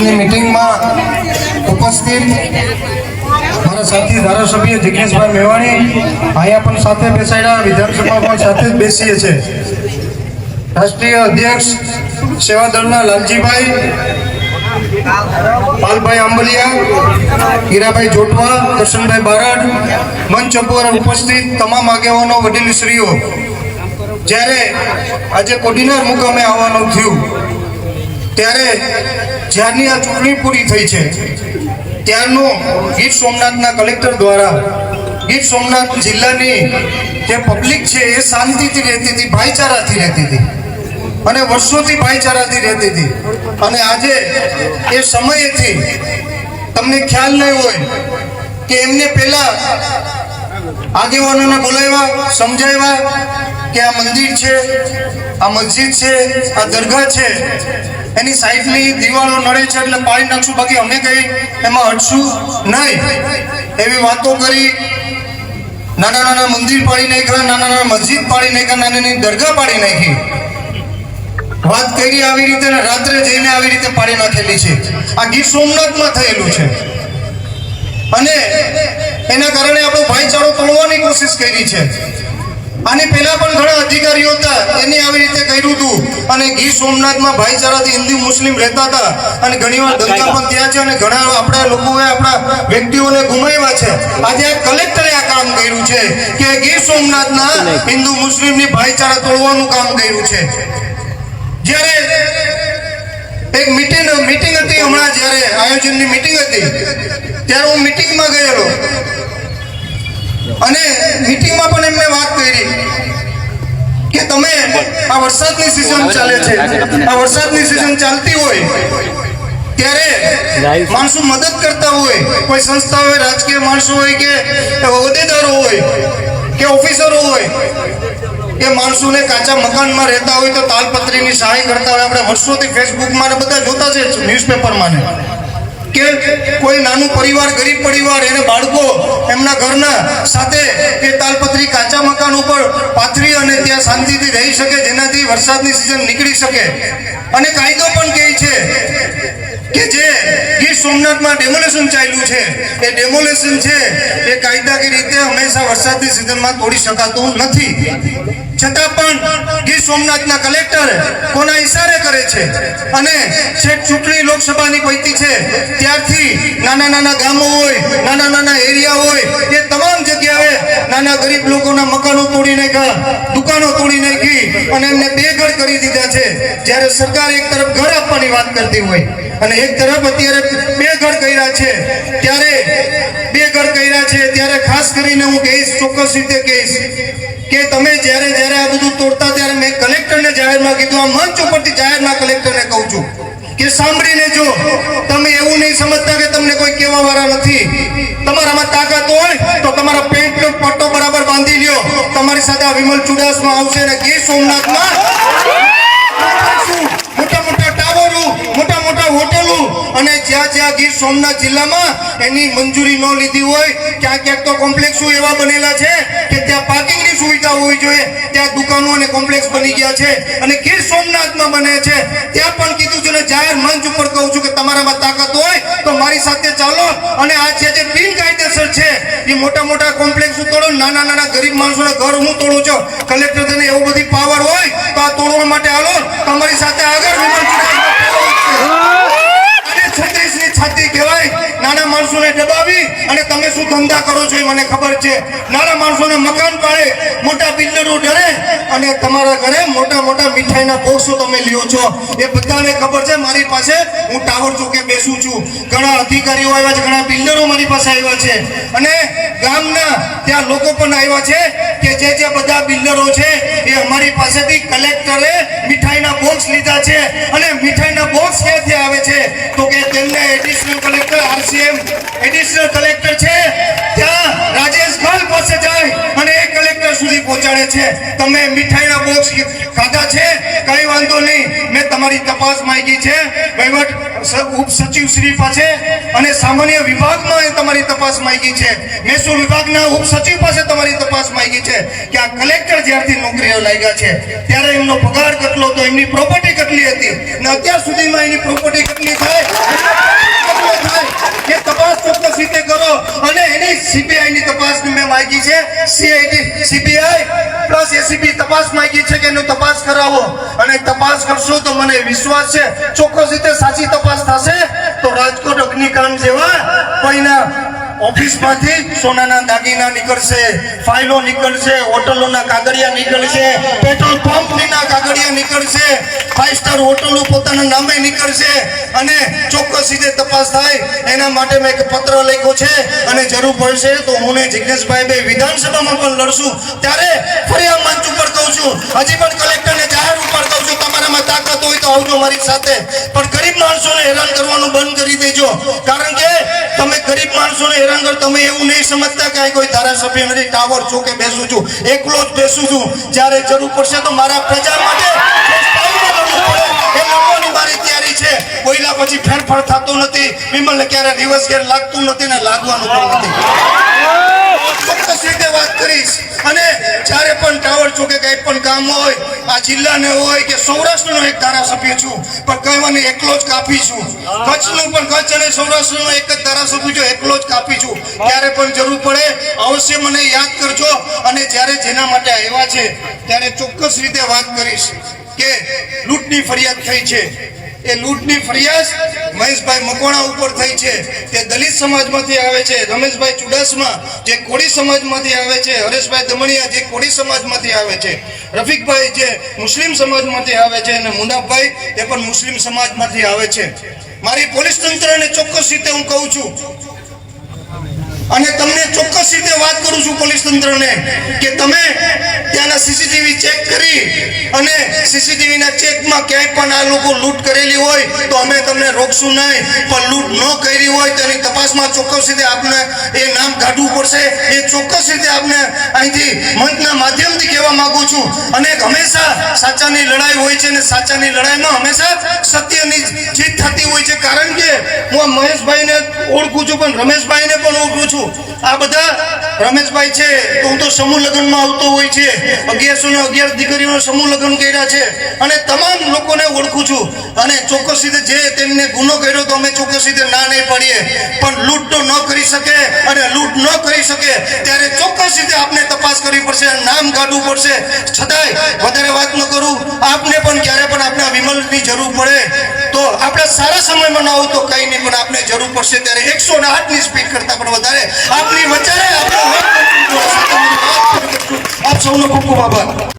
આજની મિટિંગમાં ઉપસ્થિત મારા સાથી ધારાસભ્ય જિજ્ઞેશભાઈ મેવાણી અહીંયા પણ સાથે બેસાડ્યા વિધાનસભા પણ સાથે જ બેસીએ છે રાષ્ટ્રીય અધ્યક્ષ સેવાદળના લાલજીભાઈ, પાલભાઈ આંબલિયા, હીરાભાઈ જોટવા કૃષ્ણભાઈ બારડ, મંચ ઉપર ઉપસ્થિત તમામ આગેવાનો, વડીલશ્રીઓ. જ્યારે આજે કોડીનાર મુકામે આવવાનું થયું, ત્યારે જ્યારની આ ચૂંટણી પૂરી થઈ છે, ત્યારનો ગીર સોમનાથના કલેક્ટર દ્વારા ગીર સોમનાથ જિલ્લાની જે પબ્લિક છે એ શાંતિથી રહેતી હતી, ભાઈચારાથી રહેતી હતી અને વર્ષોથી ભાઈચારાથી રહેતી હતી. અને આજે એ સમયેથી તમને ખ્યાલ નહીં હોય કે એમને પહેલા આગેવાનોને બોલાવ્યા, સમજાવ્યા કે આ મંદિર છે, આ મસ્જિદ છે, આ દરગાહ છે, એની સાઈડની દિવાળો નડે છે એટલે પાડી નાખશું, બાકી અમે કઈ એમાં હટશું નહીં. એવી વાતો કરી નાના નાના મંદિર પાડી નાખ્યા, નાના નાના મસ્જિદ પાડી નાખ્યા, નાની નાની દરગાહ પાડી નાખી. વાત કરી આવી રીતે રાત્રે જઈને આવી રીતે પાડી નાખેલી છે. આ ગીર સોમનાથમાં થયેલું છે. અને એના કારણે આપણો ભાઈચારો તોડવાની કોશિશ કરી છે. આની પહેલા પણ ઘણા અધિકારીઓ હતા એને આવી રીતે કર્યું હતું. અને ગીર સોમનાથમાં ભાઈચારાથી હિન્દુ મુસ્લિમ રહેતા હતા અને ઘણીવાર દંગા પણ થયા છે અને ઘણા આપણા લોકોએ આપણા વ્યક્તિઓને ગુમાવ્યા છે. આજે આ કલેક્ટરે આ કામ કર્યું છે કે ગીર સોમનાથના હિન્દુ મુસ્લિમની ભાઈચારા તોડવાનું કામ કર્યું છે. જ્યારે એક મિટિંગ મીટિંગ હતી હમણાં જ્યારે આયોજનની મિટિંગ હતી. ત્યારે હું મિટિંગમાં ગયેલો. અને મીટિંગમાં પણ એમને વાત કરી કે તમે આ વરસાદની સિઝન ચાલે છે. આ વરસાદની સિઝન ચાલતી હોય ત્યારે માણસો મદદ કરતા હોય કોઈ સંસ્થા હોય રાજકીય માણસો હોય કે હોદ્દેદારો હોય કે ઓફિસરો હોય કે માણસોને કાચા મકાનમાં રહેતા હોય તો તાલપત્રીની સહાય કરતા હોય. આપણે વર્ષોથી ફેસબુકમાં ને બધા જોતા છે ન્યૂઝપેપરમાં ને. કે કોઈ નાનું પરિવાર, ગરીબ પરિવાર, એને બાળકો એમના ઘરના સાથે એ તાલપત્રી કાચા મકાન ઉપર પાથરી અને ત્યાં શાંતિથી રહી શકે, જેનાથી વરસાદની સિઝન નીકળી શકે. અને કાયદો પણ કહે છે કે જે ગીર સોમનાથમાં ડેમોલેશન ચાલ્યું છે, એ ડેમોલેશન છે, એ કાયદાકીય રીતે હંમેશા વરસાદની સિઝનમાં તોડી શકાતું નથી. છતાં પણ ગીર સોમનાથના કલેક્ટર કોના ઈશારે કરે છે. અને છેક ચૂંટણી લોકસભાની પૈતી છે, ત્યારથી નાના નાના ગામો હોય, નાના નાના એરિયા હોય, એ તમામ જગ્યાએ નાના ગરીબ લોકોના મકાનો તોડી નાખ્યા, દુકાનો તોડી નાખી અને એમને બેઘર કરી દીધા છે. જ્યારે સરકાર એક તરફ ઘર આપવાની વાત કરતી હોય અને એક તરફ અત્યારે બે ઘર કર્યા છે, ત્યારે બે ઘર કર્યા છે, ત્યારે ખાસ કરીને હું કહીશ, ચોક્કસ રીતે કહીશ કે તમે જ્યારે જ્યારે આ બધું તોડતા ત્યારે મેં કલેક્ટરને જાહેરમાં કીધું, આ મંચ ઉપરથી જાહેરમાં કલેક્ટરને કહું છું કે સાંભળીને જો, તમે એવું નહીં સમજતા કે તમને કોઈ કહેવા વાળા નથી. તમારામાં તાકાત હોય તો તમારા પેન્ટનો પટ્ટો બરાબર બાંધી લ્યો. તમારી સાથે આ વિમલ ચુડાસમાં આવશે અને ગીર સોમનાથમાં જ્યાં જ્યાં ગીર સોમનાથ જિલ્લામાં એની મંજૂરી ન લીધી હોય, ક્યાંક ક્યાંક તો કોમ્પ્લેક્સો એવા બનેલા છે કે ત્યાં પાર્કિંગની સુવિધા હોવી જોઈએ, ત્યાં દુકાનો અને કોમ્પ્લેક્સ બની ગયા છે અને ગીર સોમનાથમાં બને છે. ત્યાં પણ કીધું છે ને, જાહેર મંચ ઉપર કહું છું કે તમારામાં તાકાત હોય તો મારી સાથે ચાલો અને આ છે જે બિનકાયદેસર છે, એ મોટા મોટા કોમ્પ્લેક્સ તોડો, નાના નાના ગરીબ માણસોના ઘર હું તોડું છું. કલેક્ટર તને એવું બધી પાવર હોય તો આ તોડવા માટે હાલો, તમારી સાથે આગળ છત્રીસની છાતી કહેવાય. નાના માણસોને દબાવી અને તમે શું ધંધા કરો છો એ મને ખબર છે. નાના માણસોને મકાન પાડે, મોટા બિલ્ડરો ડરે અને તમારા ઘરે મોટા મોટા મીઠાઈના બોક્સો તમે લ્યો છો. એ બધાને ખબર છે મારી પાસે. હું ટાવર ચોકે બેસું છું. ઘણા અધિકારીઓ આવ્યા છે, ઘણા બિલ્ડરો મારી પાસે આવ્યા છે. અને ગામના ત્યાં લોકો પણ આવ્યા છે કે જે જે બધા બિલ્ડરો છે એ અમારી પાસેથી કલેક્ટરે એડિશનલ કલેક્ટર છે. ત્યાં રાજેશ ખાલ પાસે જાય અને એ કલેક્ટર સુધી પહોંચાડે છે. તમે મીઠાઈના બોક્સ ખાધા છે? કઈ વાંધો નહીં. મેં તમારી તપાસ માંગી છે. વહીવટ સ- ઉપ સચિવ શ્રી પાસે અને સામાન્ય વિભાગમાં તમારી તપાસ માંગી છે. મહેસૂલ વિભાગના ઉપ સચિવ પાસે તમારી તપાસ માંગી છે કે આ કલેક્ટર જ્યારથી નોકરીઓ લાગ્યા છે, ત્યારે એમનો પગાર કેટલો હતો, એમની પ્રોપર્ટી કેટલી હતી? અને અત્યાર સુધીમાં એની પ્રોપર્ટી કેટલી થાય કેટલો થાય એ તપાસ ચોક્કસ રીતે કરો અને એની સીબીઆઈ ની તપાસ મેં માંગી છે. સીઆઈડી, સીબીઆઈ પ્લસ એસીબી તપાસ માંગી છે કે એનો તપાસ કરાવો. અને તપાસ કરશો તો મને વિશ્વાસ છે. ચોક્કસ રીતે સાચી તપાસ થશે. તો રાજકોટ અગ્નિકાંડ જેવા કોઈના ઓફિસમાંથી સોનાના દાગીના નીકળશે, ફાઇલો નીકળશે, હોટલોના કાગળિયા નીકળશે, પેટ્રોલ પંપના કાગળિયા નીકળશે ફાઇવ સ્ટાર હોટલો પોતાના નામે નીકળશે અને ચોક્કસ રીતે તપાસ થાય. એના માટે મેં એક પત્ર લખ્યો છે અને જરૂર પડશે તો હું ને જિજ્ઞેશભાઈ બે વિધાનસભામાં પણ લડશું. ત્યારે ફરી આ મંચ ઉપર કહું છું. હજી પણ કલેક્ટરને જાહેર ઉપર કહું છું, તમારામાં તાકાત હોય તો આવજો મારી સાથે. પણ ગરીબ માણસોને હેરાન કરવાનું બંધ કરી દેજો. કારણ કે તમે ગરીબ માણસોને હેરાન કર, તમે એવું નહીં સમજતા કે કોઈ ધારાસભ્ય નથી, ટાવર ચોકે બેસું છું. એકલો જ બેસું છું. જ્યારે જરૂર પડશે તો મારા પ્રજા માટે મારી તૈયારી છે. કોઈના પછી ફેરફાર થતો નથી. વિમલને ક્યારે રિવર્સ ગેર લાગતું નથી ને લાગવાનું નથી. ચોક્કસ રીતે પણ કચ્છ અને સૌરાષ્ટ્રનો એક જ ધારાસભ્ય છું એકલો ત્યારે પણ જરૂર પડે, અવશ્ય મને યાદ કરજો. અને જ્યારે જેના માટે આવ્યા છે, ત્યારે ચોક્કસ રીતે વાત કરીશ કે લૂંટની ફરિયાદ થઈ છે. એ લૂંટની ફરિયાદ મહેશભાઈ મકવાણા ઉપર થઈ છે. તે દલિત સમાજમાંથી આવે છે. રમેશભાઈ ચુડાસમા જે કોળી સમાજમાંથી આવે છે. હરેશભાઈ દમણિયા જે કોળી સમાજમાંથી આવે છે. રફીકભાઈ જે મુસ્લિમ સમાજમાંથી આવે છે અને મુનાફભાઈ તે પણ મુસ્લિમ સમાજમાંથી આવે છે. મારી પોલીસ તંત્રને ચોક્કસ રીતે હું કહું છું. અને તમને ચોક્કસ રીતે વાત કરું છું પોલીસ તંત્રને, કે તમે ત્યાંના સીસીટીવી ચેક કરી અને સીસીટીવીના ચેકમાં ક્યાંય પણ આ લોકો લૂંટ કરેલી હોય તો અમે તમને રોકશું નહીં. પણ લૂંટ ન કરી હોય તો એની તપાસમાં ચોક્કસ રીતે આપને એ નામ કાઢવું પડશે. એ ચોક્કસ રીતે આપને અહીંથી મંચના માધ્યમથી કહેવા માગું છું. અને હંમેશા સાચાની લડાઈ હોય છે અને સાચાની લડાઈમાં હંમેશા સત્યની જીત થતી હોય છે. કારણ કે હું આ મહેશભાઈને ઓળખું છું, પણ રમેશભાઈને પણ ઓળખું છું. આ બધા રમેશભાઈ છે. તો હું તો સમૂહ લગ્નમાં આવતો હોય છે. અગિયારસો તો ના કરી શકે અને લૂંટ ન કરી શકે ત્યારે ચોક્કસ રીતે આપણે તપાસ કરવી પડશે નામ કાઢવું પડશે. છતાંય વધારે વાત ન કરું. આપને પણ ક્યારે પણ આપણા વિમલની જરૂર પડે. તો આપણે સારા સમયમાં ન હોય તો કંઈ નહીં, પણ આપણે જરૂર પડશે ત્યારે એકસો ને આઠની સ્પીડ કરતાં પણ વધારે આપની વચ્ચે આપણે. આપ સૌનો ખૂબ ખૂબ આભાર